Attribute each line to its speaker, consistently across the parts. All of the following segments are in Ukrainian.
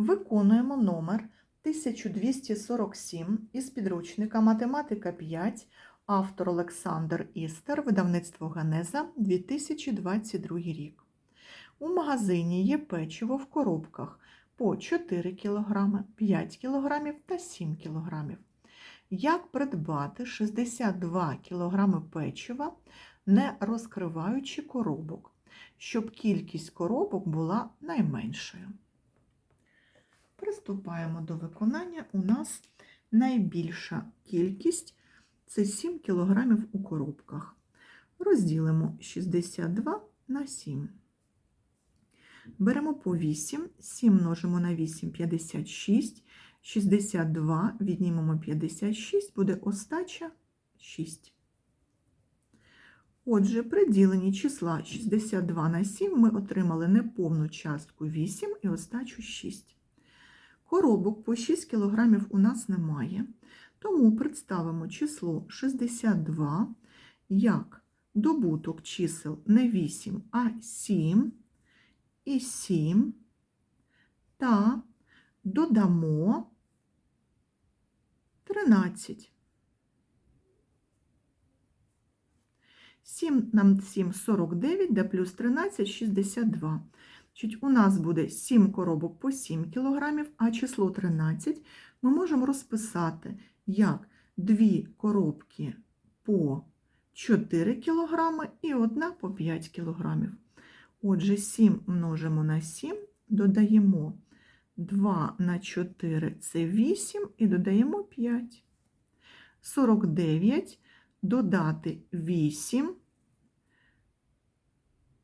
Speaker 1: Виконуємо номер 1247 із підручника Математика 5, автор Олександр Істер, видавництво Генеза, 2022 рік. У магазині є печиво в коробках по 4 кг, 5 кг та 7 кг. Як придбати 62 кг печива, не розкриваючи коробок, щоб кількість коробок була найменшою? Приступаємо до виконання. У нас найбільша кількість це 7 кг у коробках. Розділимо 62 на 7. Беремо по 8, 7 множимо на 8 56, 62 віднімемо 56, буде остача 6. Отже, при діленні числа 62 на 7 ми отримали неповну частку 8 і остачу 6. Коробок по 6 кг у нас немає, тому представимо число 62 як добуток чисел не 8, а 7 і 7 та додамо 13. 7 нам 7 49, де плюс 13 62. Значить, у нас буде 7 коробок по 7 кг, а число 13 ми можемо розписати як 2 коробки по 4 кг і одна по 5 кг. Отже, 7 множимо на 7, додаємо 2 на 4 це 8 і додаємо 5. 49 додати 8,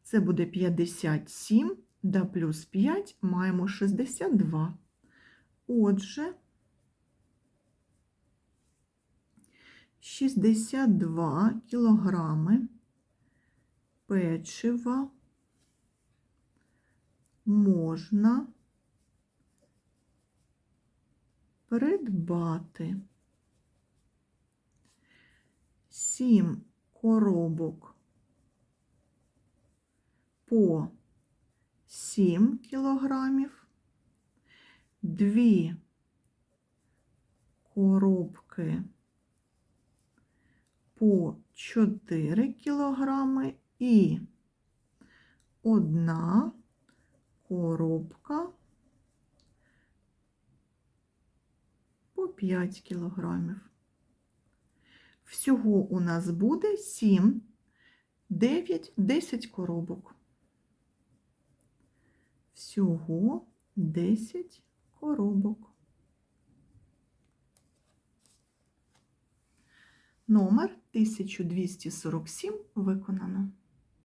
Speaker 1: це буде 57, да плюс 5 маємо 62. Отже, 62 кілограми печива можна придбати. 7 коробок по 7 кілограмів, 2 коробки по 4 кілограми і одна коробка по 5 кілограмів. Всього у нас буде 7, 9, 10 коробок. Всього 10 коробок. Номер 1247 виконано.